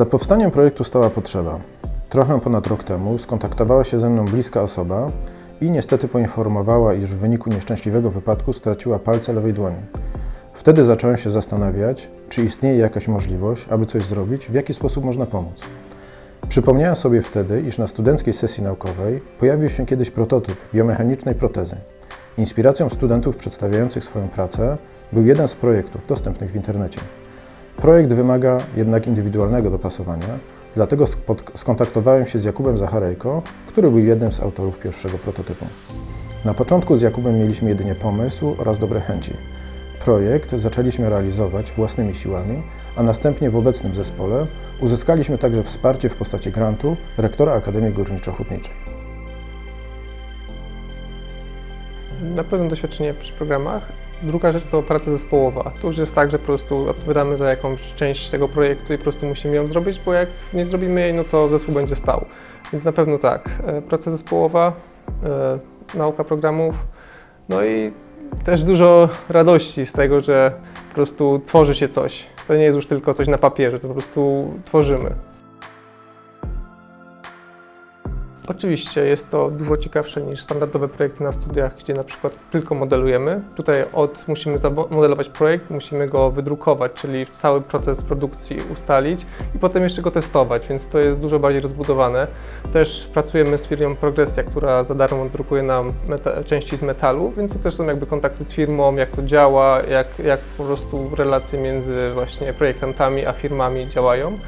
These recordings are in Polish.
Za powstaniem projektu stała potrzeba. Trochę ponad rok temu skontaktowała się ze mną bliska osoba i niestety poinformowała, iż w wyniku nieszczęśliwego wypadku straciła palce lewej dłoni. Wtedy zacząłem się zastanawiać, czy istnieje jakaś możliwość, aby coś zrobić, w jaki sposób można pomóc. Przypomniałem sobie wtedy, iż na studenckiej sesji naukowej pojawił się kiedyś prototyp biomechanicznej protezy. Inspiracją studentów przedstawiających swoją pracę był jeden z projektów dostępnych w internecie. Projekt wymaga jednak indywidualnego dopasowania, dlatego skontaktowałem się z Jakubem Zacharejko, który był jednym z autorów pierwszego prototypu. Na początku z Jakubem mieliśmy jedynie pomysł oraz dobre chęci. Projekt zaczęliśmy realizować własnymi siłami, a następnie w obecnym zespole uzyskaliśmy także wsparcie w postaci grantu rektora Akademii Górniczo-Hutniczej. Na pewno doświadczenie przy programach. Druga rzecz to praca zespołowa. To już jest tak, że po prostu odpowiadamy za jakąś część tego projektu i po prostu musimy ją zrobić, bo jak nie zrobimy jej, no to zespół będzie stał. Więc na pewno tak. E, Praca zespołowa, e, nauka programów, no i też dużo radości z tego, że po prostu tworzy się coś. To nie jest już tylko coś na papierze, to po prostu tworzymy. Oczywiście jest to dużo ciekawsze niż standardowe projekty na studiach, gdzie na przykład tylko modelujemy. Tutaj od musimy zamodelować projekt, musimy go wydrukować, czyli cały proces produkcji ustalić i potem jeszcze go testować, więc to jest dużo bardziej rozbudowane. Też pracujemy z firmą Progresja, która za darmo drukuje nam części z metalu, więc to też są jakby kontakty z firmą, jak to działa, jak, jak po prostu relacje między właśnie projektantami a firmami działają.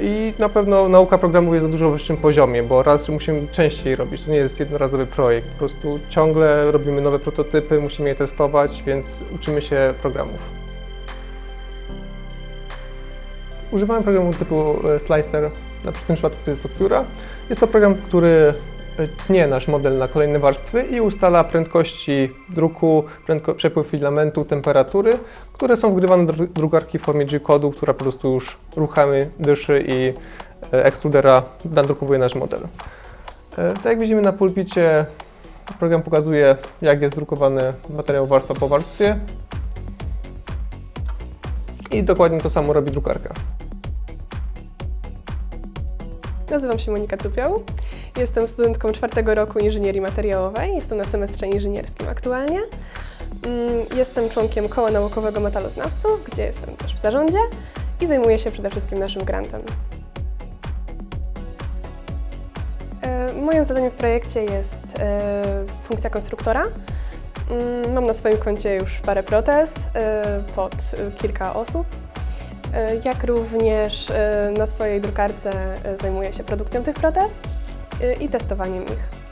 I na pewno nauka programów jest na dużo wyższym poziomie, bo raz, musimy częściej robić, to nie jest jednorazowy projekt, po prostu ciągle robimy nowe prototypy, musimy je testować, więc uczymy się programów. Używamy programu typu e, Slicer, na w tym przypadku to jest Octura. Jest to program, który tnie nasz model na kolejne warstwy i ustala prędkości druku, prędko, przepływ filamentu, temperatury, które są wgrywane do drukarki w formie G-kodu, która po prostu już ruchami dyszy i e, ekstrudera nadrukowuje nasz model. E, Tak jak widzimy na pulpicie, program pokazuje jak jest drukowany materiał warstwa po warstwie i dokładnie to samo robi drukarka. Nazywam się Monika Cupioł. Jestem studentką czwartego roku inżynierii materiałowej. Jestem na semestrze inżynierskim aktualnie. Mm, Jestem członkiem koła naukowego metaloznawców, gdzie jestem też w zarządzie i zajmuję się przede wszystkim naszym grantem. E, Moim zadaniem w projekcie jest e, funkcja konstruktora. Mm, Mam na swoim koncie już parę protez e, pod kilka osób. E, Jak również e, na swojej drukarce e, zajmuję się produkcją tych protez i testowaniem ich.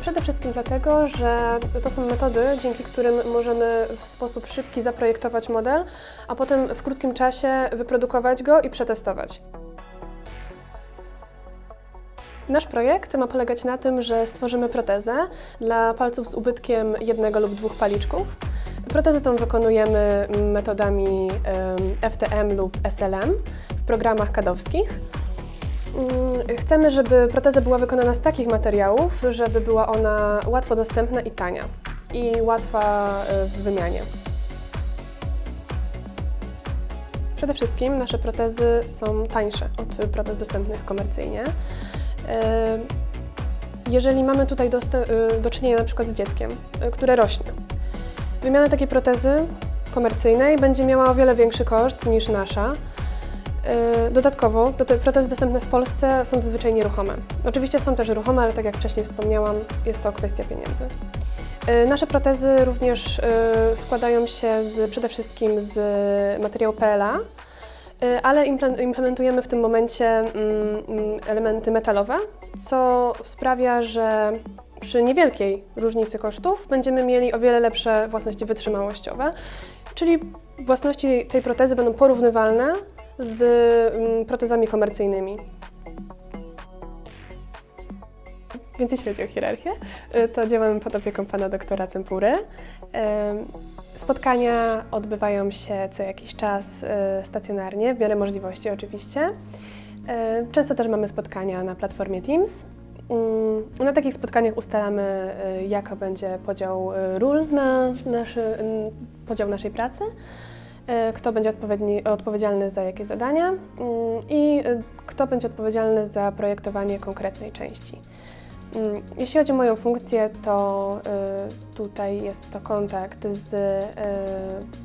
Przede wszystkim dlatego, że to są metody, dzięki którym możemy w sposób szybki zaprojektować model, a potem w krótkim czasie wyprodukować go i przetestować. Nasz projekt ma polegać na tym, że stworzymy protezę dla palców z ubytkiem jednego lub dwóch paliczków. Protezę tą wykonujemy metodami FTM lub SLM w programach kadowskich. Mm, Chcemy, żeby proteza była wykonana z takich materiałów, żeby była ona łatwo dostępna i tania i łatwa e, w wymianie. Przede wszystkim nasze protezy są tańsze od protez dostępnych komercyjnie. Jeżeli mamy tutaj e, do czynienia na przykład z dzieckiem, e, które rośnie, wymiana takiej protezy komercyjnej będzie miała o wiele większy koszt niż nasza. E, Dodatkowo, do te protezy dostępne w Polsce są zazwyczaj nieruchome. Oczywiście są też ruchome, ale tak jak wcześniej wspomniałam, jest to kwestia pieniędzy. E, Nasze protezy również e, składają się z, przede wszystkim z materiału PLA, ale imple- implementujemy w tym momencie mm, mm, elementy metalowe, co sprawia, że przy niewielkiej różnicy kosztów będziemy mieli o wiele lepsze własności wytrzymałościowe, czyli własności tej protezy będą porównywalne z mm, protezami komercyjnymi. Więc jeśli chodzi o hierarchię, y, to działamy pod opieką pana doktora Cempury. Ym, Spotkania odbywają się co jakiś czas y, stacjonarnie, w miarę możliwości oczywiście. Y, Często też mamy spotkania na platformie Teams. Mm, Na takich spotkaniach ustalamy, y, jaka będzie podział y, ról na naszy, mm, podział naszej pracy. y, kto będzie odpowiedzialny za jakie zadania mm, i kto będzie odpowiedzialny za projektowanie konkretnej części. Jeśli chodzi o moją funkcję, to tutaj jest to kontakt z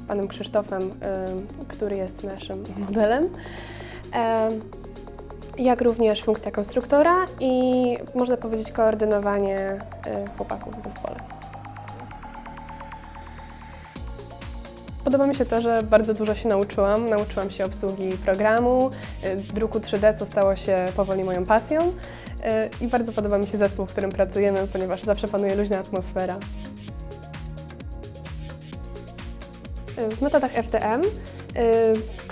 panem Krzysztofem, który jest naszym modelem. Jak również funkcja konstruktora i można powiedzieć koordynowanie y, chłopaków w zespole. Podoba mi się to, że bardzo dużo się nauczyłam. Nauczyłam się obsługi programu, y, druku 3D, co stało się powoli moją pasją. Y, I bardzo podoba mi się zespół, w którym pracujemy, ponieważ zawsze panuje luźna atmosfera. W metodach FDM y,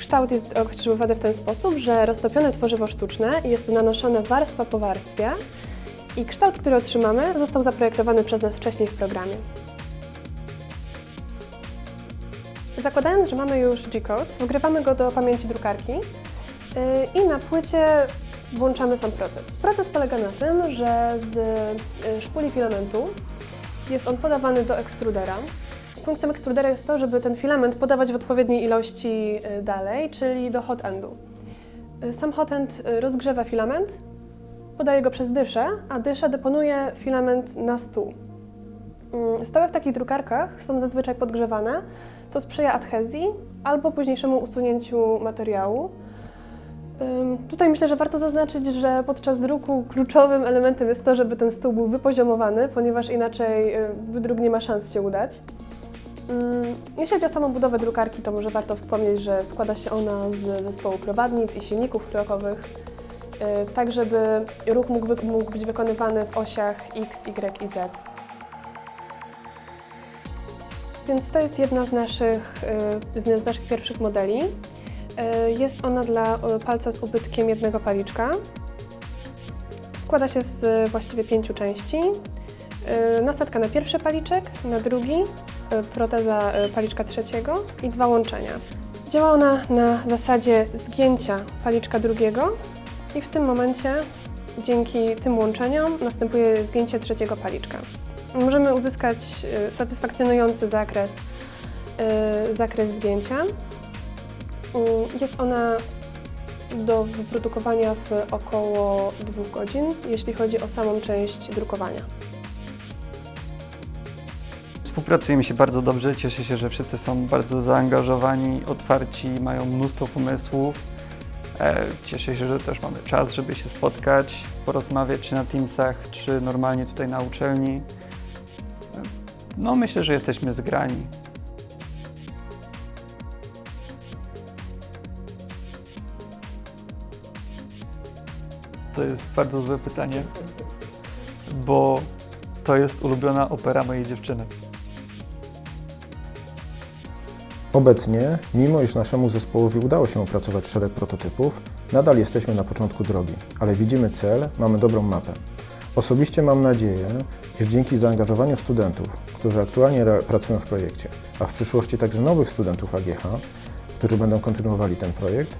kształt jest określowany w ten sposób, że roztopione tworzywo sztuczne jest nanoszone warstwa po warstwie i kształt, który otrzymamy, został zaprojektowany przez nas wcześniej w programie. Zakładając, że mamy już G-code, wgrywamy go do pamięci drukarki yy, i na płycie włączamy sam proces. Proces polega na tym, że z yy, szpuli filamentu jest on podawany do ekstrudera. Funkcją ekstrudera jest to, żeby ten filament podawać w odpowiedniej ilości yy, dalej, czyli do hot endu. Yy, Sam hot end yy, rozgrzewa filament, podaje go przez dyszę, a dysza deponuje filament na stół. Mm, Stoły w takich drukarkach są zazwyczaj podgrzewane, co sprzyja adhezji albo późniejszemu usunięciu materiału. Tutaj myślę, że warto zaznaczyć, że podczas druku kluczowym elementem jest to, żeby ten stół był wypoziomowany, ponieważ inaczej wydruk nie ma szans się udać. Ym, Jeśli chodzi o samą budowę drukarki, to może warto wspomnieć, że składa się ona z zespołu prowadnic i silników krokowych, y, tak żeby ruch mógł, mógł być wykonywany w osiach X, Y i Z. Więc to jest jedna z naszych, y, z naszych pierwszych modeli. Y, Jest ona dla palca z ubytkiem jednego paliczka. Składa się z właściwie pięciu części. Nasadka na pierwszy paliczek, na drugi, proteza y, paliczka trzeciego i dwa łączenia. Działa ona na zasadzie zgięcia paliczka drugiego i w tym momencie dzięki tym łączeniom następuje zgięcie trzeciego paliczka. Możemy uzyskać y, satysfakcjonujący zakres, zakres zgięcia. Jest ona do wyprodukowania w około dwóch godzin, jeśli chodzi o samą część drukowania. Współpracujemy się bardzo dobrze. Cieszę się, że wszyscy są bardzo zaangażowani, otwarci, mają mnóstwo pomysłów. E, Cieszę się, że też mamy czas, żeby się spotkać, porozmawiać czy na Teamsach, czy normalnie tutaj na uczelni. E, No, myślę, że jesteśmy zgrani. To jest bardzo złe pytanie, bo to jest ulubiona opera mojej dziewczyny. Obecnie, mimo iż naszemu zespołowi udało się opracować szereg prototypów, nadal jesteśmy na początku drogi, ale widzimy cel, mamy dobrą mapę. Osobiście mam nadzieję, iż dzięki zaangażowaniu studentów, którzy aktualnie pracują w projekcie, a w przyszłości także nowych studentów AGH, którzy będą kontynuowali ten projekt,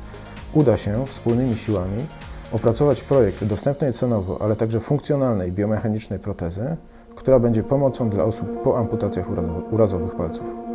uda się wspólnymi siłami opracować projekt dostępnej cenowo, ale także funkcjonalnej biomechanicznej protezy, która będzie pomocą dla osób po amputacjach urazo- urazowych palców.